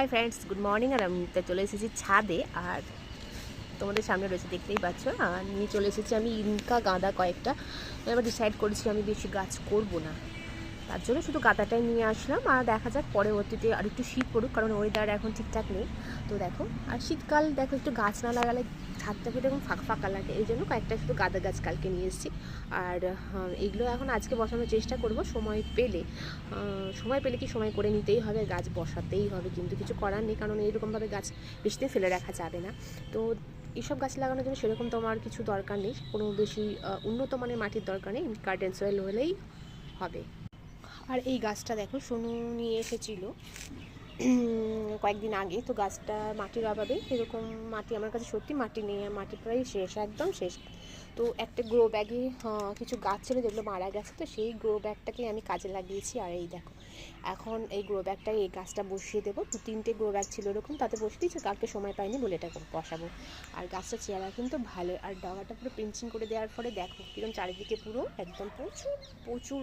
High friends good morning আর আমি তো চলে এসেছি ছাদে, আর তোমাদের সামনে রয়েছে, দেখতেই পাচ্ছ, আর নিয়ে চলে এসেছি আমি ইনকা গাঁদা কয়েকটা। এবার ডিসাইড করেছি আমি বেশি গাছ করব না। তার জন্য শুধু গাঁদাটাই নিয়ে আসলাম। আর দেখা যাক পরবর্তীতে আর একটু শীত পড়ুক কারণ ওয়েদার এখন ঠিকঠাক নেই। তো দেখো আর শীতকাল দেখো একটু গাছ না লাগালে ছাদটা ফেটে এরকম ফাঁকা ফাঁকা লাগে। এই জন্য কয়েকটা শুধু গাঁদা গাছ কালকে নিয়ে এসেছি। আর আহ, এগুলো এখন আজকে বসানোর চেষ্টা করব সময় পেলে। সময় পেলে কি সময় করে নিতেই হবে গাছ বসাতেই হবে। কিন্তু কিছু করার নেই কারণ এইরকমভাবে গাছ বেশিতে ফেলে রাখা যাবে না। তো এইসব গাছ লাগানোর জন্য সেরকম তোমার কিছু দরকার নেই। কোনো বেশি উন্নত মানের মাটির দরকার নেই। গার্ডেন সয়েল হলেই হবে। আর এই গাছটা দেখো সোনু নিয়ে এসেছিল। কয়েকদিন আগে তো গাছটা মাটির অভাবে, এরকম মাটি আমার কাছে সত্যি মাটি নেই মাটি প্রায় শেষ, একদম শেষ। তো একটা গ্রো ব্যাগে কিছু গাছ ছিল যেগুলো মারা গেছে, তো সেই গ্রো ব্যাগটাকে আমি কাজে লাগিয়েছি, আর এই দেখো, এখন এই গ্রো ব্যাগটায় এই গাছটা বসিয়ে দেবো। দু, তিনটে গ্রো ব্যাগ ছিল ওরকম তাতে বসিয়ে দিয়েছি, কালকে সময় পাইনি বলে এটা বসাবো। আর গাছটা চেহারা কিন্তু ভালো, আর ডগাটা পুরো পেন্সিং করে দেওয়ার ফলে দেখো কীরকম চারিদিকে পুরো একদম প্রচুর প্রচুর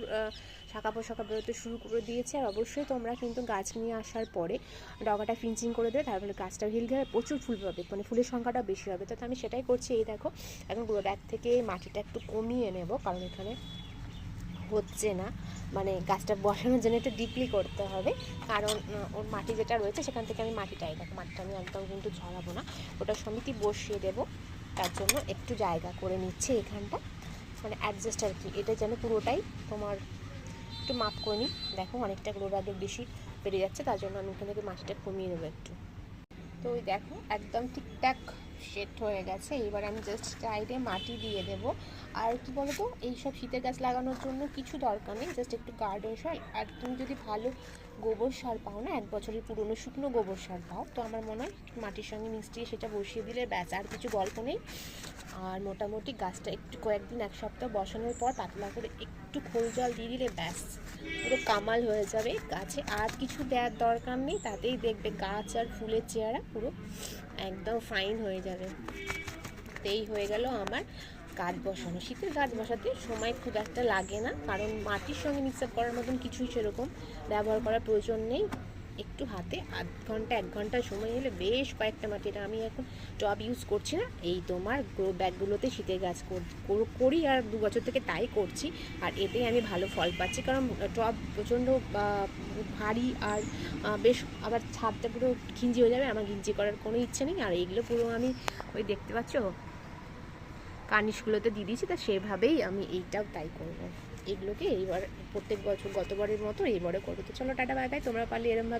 শাখা পোশাখা বেরোতে শুরু করে দিয়েছে। আর অবশ্যই তোমরা কিন্তু গাছ নিয়ে আসার পরে ডগাটা ফিঞ্চিং করে দেবে, তারপরে গাছটা হিল গেলে প্রচুর ফুল পাবে মানে ফুলের সংখ্যাটা বেশি হবে। তো আমি সেটাই করছি, এই দেখো, এখন গ্রো ব্যাগ থেকে মাটিটা একটু কমিয়ে নেব, কারণ এখানে হচ্ছে না। মানে গাছটা বসানোর জন্য একটু ডিপলি করতে হবে, কারণ ওর মাটি যেটা রয়েছে সেখান থেকে আমি মাটিটাই দেখো, মাটিটা আমি একদম কিন্তু ছড়াবো না। ওটা সমিতি বসিয়ে দেবো, তার জন্য একটু জায়গা করে নিচ্ছে এখানটা। মানে অ্যাডজাস্ট আর কি, এটা যেন পুরোটাই তোমার একটু মাপ করে নিই। দেখো, অনেকটা গ্রো ব্যাগের বেশি বেড়ে যাচ্ছে, তার জন্য আমি এখান থেকে মাছটা কমিয়ে নেব একটু। তো ওই দেখো, একদম ঠিকঠাক সেট হয়ে গেছে। এবার আমি জাস্ট সাইডে মাটি দিয়ে দেব। আর কি বলতো, এইসব শীতের গাছ লাগানোর জন্য কিছু দরকার নেই। জাস্ট একটু গার্ডেন সার। আর তুমি যদি ভালো গোবর সার পাও না, এক বছরের পুরনো শুকনো গোবর সার পাও, তো আমার মনে হয় মাটির সঙ্গে মিশিয়ে সেটা বসিয়ে দিলে ব্যাস, আর কিছু গল্প নেই। আর মোটামুটি গাছটা একটু কয়েকদিন, এক সপ্তাহ বসানোর পর পাতলা করে একটু খোল জল দিয়ে দিলে ব্যাস, পুরো কামাল হয়ে যাবে গাছে। আর কিছু দেওয়ার দরকার নেই, তাতেই দেখবে গাছ আর ফুলের চেহারা পুরো একদম ফাইন হয়ে যাবে। তেই হয়ে গেল আমার গাছ বসানো। শীতের গাছ বসাতে সময় খুব একটা লাগে না, কারণ মাটির সঙ্গে মিক্স আপ করার মতন কিছুই সেরকম ব্যবহার করার প্রয়োজন নেই। একটু হাতে, আধ ঘণ্টা, এক ঘণ্টা সময় হলে বেশ কয়েকটা মাটি এটা আমি এখন টব ইউজ করছি না। এই তোমার গ্রো ব্যাগগুলোতে শীতের গাছ কর- আর দু বছর থেকে তাই করছি। আর এতেই আমি ভালো ফল পাচ্ছি কারণ টব প্রচণ্ড ভারী আর বেশ আবার ছাদটা পুরো ঘিঞ্জি হয়ে যাবে, আমার ঘিঞ্জি করার কোনো ইচ্ছে নেই। আর এইগুলো পুরো আমি ওই দেখতে পাচ্ছ? কানিশগুলোতে দিয়ে দিয়েছি, তা সেভাবেই আমি এইটাও তাই করব। এগুলোকে এইবার প্রত্যেক বছর গতবারের মতো এইবারে করব। তো চলো, টাটা বাই বাই তোমরা পারলে এরমভাবে